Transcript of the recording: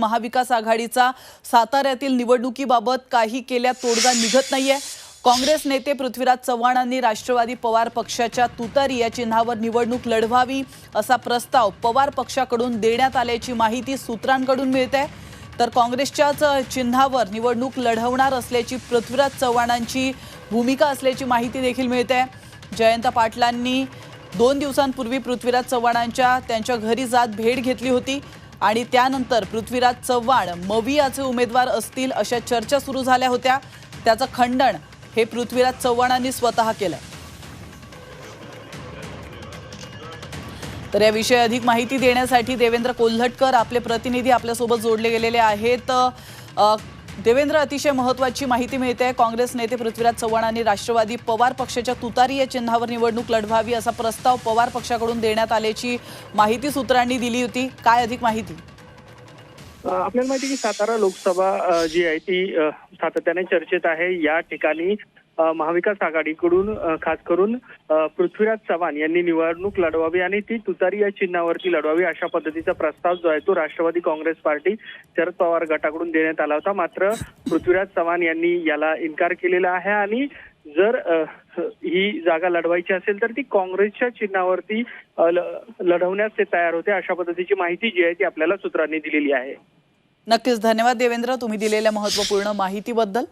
महाविकास आघाडीचा साताऱ्यातील निवडणुकीबाबत काही केल्या तोडगा निघत नाहीये. काँग्रेस नेते पृथ्वीराज चव्हाणांनी राष्ट्रवादी पवार पक्षाच्या तुतारी या चिन्हावर निवडणूक लढवावी असा प्रस्ताव पवार पक्षाकडून देण्यात आल्याची माहिती सूत्रांकडून मिळते. तर काँग्रेसच्याच चिन्हावर निवडणूक लढवणार असल्याची पृथ्वीराज चव्हाणांची भूमिका असल्याची माहिती देखील मिळते. जयंत पाटलांनी दोन दिवसांपूर्वी पृथ्वीराज चव्हाणांच्या त्यांच्या घरी जात भेट घेतली होती. आणि त्यानंतर पृथ्वीराज चव्हाण मवियाचे उमेदवार असतील अशा चर्चा सुरू झाल्या होत्या. त्याचं खंडन हे पृथ्वीराज चव्हाणांनी स्वतः केलं तर याविषयी अधिक माहिती देण्यासाठी देवेंद्र कोल्हटकर आपले प्रतिनिधी आपल्यासोबत जोडले गेलेले आहेत. देवेंद्र अतिशय महत्वाची माहिती मिळते. आहे काँग्रेस नेते पृथ्वीराज चव्हाणांनी राष्ट्रवादी पवार पक्षाच्या तुतारी या चिन्हावर निवडणूक लढवावी असा प्रस्ताव पवार पक्षाकडून देण्यात आल्याची माहिती सूत्रांनी दिली होती. काय अधिक माहिती? आपल्याला माहिती की सातारा लोकसभा जी आहे ती सातत्याने चर्चेत आहे. या ठिकाणी महाविकास आघाडीकडून खास करून पृथ्वीराज चव्हाण यांनी निवडणूक लढवावी आणि ती तुतारी या चिन्हावरती लढवावी अशा पद्धतीचा प्रस्ताव जो आहे तो राष्ट्रवादी काँग्रेस पार्टी शरद पवार गटाकडून देण्यात आला होता. मात्र पृथ्वीराज चव्हाण यांनी याला इन्कार केलेला आहे आणि जर ही जागा लढवायची असेल तर ती काँग्रेसच्या चिन्हावरती लढवण्यास ते तयार होते अशा पद्धतीची माहिती जी आहे ती आपल्याला सूत्रांनी दिलेली आहे. नक्कीच. धन्यवाद देवेंद्र. तुम्ही दिलेल्या महत्त्वपूर्ण माहितीबद्दल.